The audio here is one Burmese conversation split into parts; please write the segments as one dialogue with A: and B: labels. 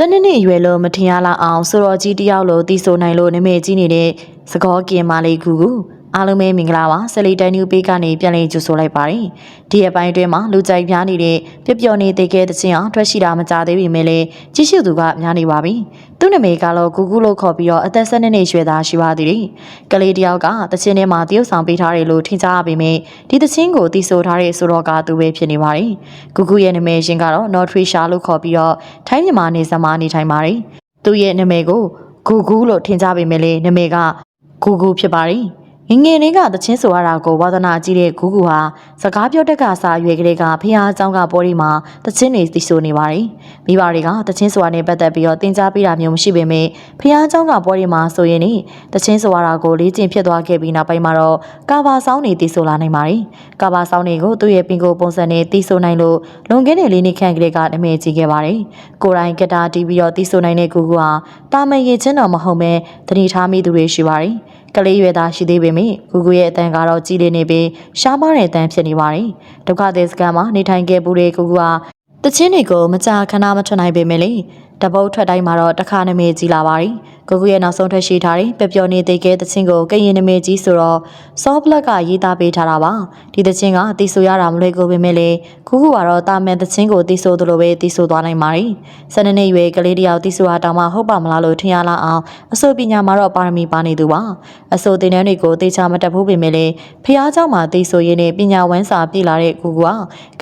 A: ၁၂နှစ်အရွယ်လို့မထင်ရလောက်အောင်ဆိုတော်ကြီးတယောက်လိုတီးဆိုနိုင်လို့နမေကြီးနေတဲ့သကောကင်မလေးကူကူ အားလုံးပဲမင်္ဂလာပါဆယ်လီတန်နျူပေးကနေပြန်လည်ကြိုဆိုလိုက်ပါတယ်ဒီအပိုင်းအတွင်းမှာလူကြိုက်ပြားနေတဲ့ပျော့ပျော်နေတဲ့ကဲတဲ့ချင်းအောင်ထွက်ရှိတာမကြသေးပေမဲ့လည်းကြည့်ရှုသူကများနေပါပြီသူ့နမေကတော့ကူကူလို့ခေါ်ပြီးတော့အသက်၁၂နှစ်ရွယ်သားရှိပါသေးတယ်ကလေးတယောက်ကတချင်းထဲမှာတရုပ်ဆောင်ပေးထားတယ်လို့ထင်ကြရပေမဲ့ဒီတချင်းကိုတီးဆိုထားတဲ့ဆိုတော့ကသူပဲဖြစ်နေပါတယ်ကူကူရဲ့နမေရှင်ကတော့ Nortrisha လို့ခေါ်ပြီးတော့ထိုင်းမြန်မာနေစမှာနေထိုင်ပါတယ်သူ့ရဲ့နမေကိုဂူဂူလို့ထင်ကြပေမဲ့လည်းနမေကဂူဂူဖြစ်ပါတယ် ငငယ်လေးကသချင်းဆိုရတာကိုဝါသနာကြီးတဲ့ဂူဂူဟာစကားပြောတက်ကစားရွယ်ကလေးကဖះအကြောင်းကပေါ်ဒီမှာသချင်းတွေတီးဆိုနေပါတယ်။မိဘတွေကသချင်းဆိုတာနဲ့ပတ်သက်ပြီးတော့သင်ကြားပေးတာမျိုးမရှိပေမဲ့ဖះအကြောင်းကပေါ်ဒီမှာဆိုရင်လေသချင်းဆိုရတာကိုလေ့ကျင့်ဖြစ်သွားခဲ့ပြီးနောက်ပိုင်းမှာတော့ကာဘာဆောင်းတွေတီးဆိုလာနိုင်ပါတယ်။ကာဘာဆောင်းတွေကိုသူ့ရဲ့ပင်ကိုပုံစံနဲ့တီးဆိုနိုင်လို့လွန်ခဲ့တဲ့လေးနှစ်ခန့်ကလေးကနမဲကြီးခဲ့ပါတယ်။ကိုရိုင်းဂတာတီးပြီးတော့တီးဆိုနိုင်တဲ့ဂူဂူဟာတာမန်ရည်ချင်းတော်မဟုတ်ပဲတဏှီထားမိသူတွေရှိပါတယ်။ ကလေးရွယ်သားရှိသေးပေမဲ့ဂူဂူရဲ့အတန်ကတော့ကြီးလေးနေပြီးရှားပါတဲ့အတန်ဖြစ်နေပါတယ်ဒုက္ခသည်စခန်းမှာနေထိုင်ခဲ့ပူတဲ့ဂူဂူဟာတချင်းတွေကိုမကြာခဏမထွက်နိုင်ပေမဲ့လေ တပုတ်ထွက်တိုင်းမှာတော့တစ်ခါနမေကြီးလာပါတယ်ဂူဂူရဲ့နောက်ဆုံးထွက်ရှိထားတဲ့ပျော်ပျော်နေသေးတဲ့တချင်းကိုကရင်နမေကြီးဆိုတော့စောဘလက်ကရေးသားပေးထားတာပါဒီတချင်းကတီးဆိုရတာမလွယ်ကူပေမဲ့လေဂူဂူကတော့တာမန်တချင်းကိုတီးဆိုသလိုပဲတီးဆိုသွားနိုင်ပါတယ်ဆယ်နှစ်နှစ်ရွယ်ကလေးတယောက်တီးဆိုတာတောင်မှဟုတ်ပါမလားလို့ထင်ရလောက်အောင်အစိုးပညာမှာတော့ပါရမီပါနေသူပါအစိုးတင်တန်းတွေကိုတေချာမတက်ဘူးပေမဲ့လေဖះเจ้าမှာတီးဆိုရင်းနဲ့ပညာဝမ်းစာပြည့်လာတဲ့ဂူဂူ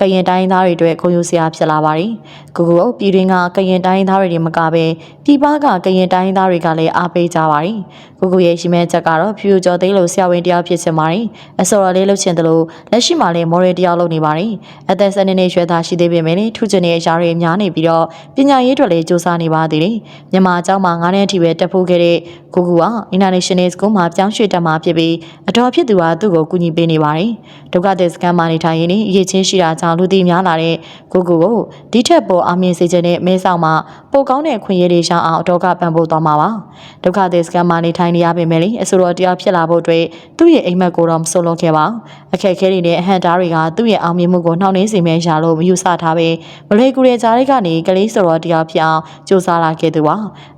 A: ကကရင်တိုင်းသားတွေအတွက်ခုံယူစရာဖြစ်လာပါတယ်ဂူဂူကိုပြည်တွင်းကကရင်တိုင်းသားတွေ မကပဲပြည်ပကကရင်တိုင်းသားတွေကလည်းအားပေးကြပါတယ်ဂူဂူရဲ့ရှိမဲ့ချက်ကတော့ဖြူကျော်သိန်းလိုဆရာဝန်တယောက်ဖြစ်ချင်ပါတယ်အစော်တော်လေးလှုပ်ချင်တယ်လို့လက်ရှိမှာလည်းမော်ရယ်တယောက်လုပ်နေပါတယ်အသက်၁၂နှစ်ရွယ်သားရှိသေးပေမဲ့လည်းထူးချွန်တဲ့အရာတွေများနေပြီးတော့ပညာရေးအတွက်လည်းစူးစမ်းနေပါသေးတယ်မြန်မာအကြောင်းမှာ9နှစ်အထိပဲတက်ဖို့ခဲ့တဲ့ဂူဂူက International School မှာပြောင်းရွှေ့တက်မှာဖြစ်ပြီးအတော်ဖြစ်သူကသူ့ကိုကူညီပေးနေပါတယ်ဒုက္ခသည်စခန်းမှာနေထိုင်ရင်းအရေးချင်းရှိတာကြောင့်လူသိများလာတဲ့ဂူဂူကိုဒီထက်ပေါ်အမြင်စေခြင်းနဲ့မဲဆောက်မှာပိုကောင်းတဲ့ခွင့်ရည်တွေရှောင်းအောင်အတော်ကပံ့ပိုးသွားမှာပါဒုက္ခသည်စခန်းမှာနေထိုင်နေရပေမဲ့လေအဆိုတော်တရားဖြစ်လာဖို့အတွက်သူ့ရဲ့အိမ်မက်ကိုတော့မဆုံးလုံးခဲ့ပါအခက်အခဲတွေနဲ့အဟန့်တားတွေကသူ့ရဲ့အောင်မြင်မှုကိုနှောင့်နှေးစေမယ့်ရာလို့မယူဆထားပဲမလွေကူတဲ့ကြားတွေကနေကလေးဆိုတော်တရားဖြစ်အောင်စူးစမ်းလာခဲ့သူပါ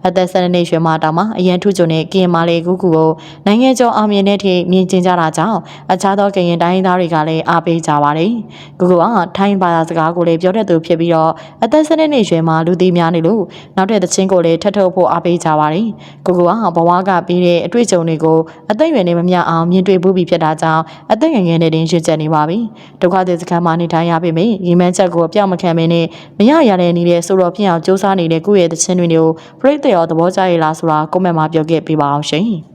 A: အသက်၁၂နှစ်ရွယ်မှတောင်မှအရန်ထူးချွန်တဲ့ကင်မာလေးကူကူကိုနိုင်ငံကျော်အောင်မြင်တဲ့အထိမြင်ကျင်ကြတာကြောင့်အခြားသောကရင်တိုင်းသားတွေကလည်းအားပေးကြပါတယ်ကူကူကထိုင်းဘာသာစကားကိုလည်းပြောတတ်သူဖြစ်ပြီးတော့အသက်၁၂နှစ်ရွယ်မှလူသိများနေလို့နောက်တဲ့သချင်းကိုလည်းထပ်ထုတ်ဖို့အားပေးကြပါတယ်ကူကူကဘဝကပြီးတဲ့အတွေ့အကြုံတွေကိုအသက်အရွယ်နဲ့မမျှအောင်မြင်တွေ့မှုပြီးဖြစ်တာကြောင့်အသက်ငယ်ငယ်နဲ့တင်ရင့်ကျက်နေပါပြီဒုက္ခသည်စခန်းမှာနေထိုင်ရပေမယ့်ရီမန်းချက်ကိုအပြောက်မခံမင်းနဲ့မရရတဲ့နေတဲ့ဆိုတော့ဖြစ်အောင်စူးစမ်းနေတဲ့ကိုယ့်ရဲ့သချင်းတွေကိုပြိတ္တရောသဘောကျရလားဆိုတာကွန်မန့်မှာပြောခဲ့ပေးပါအောင်ရှင်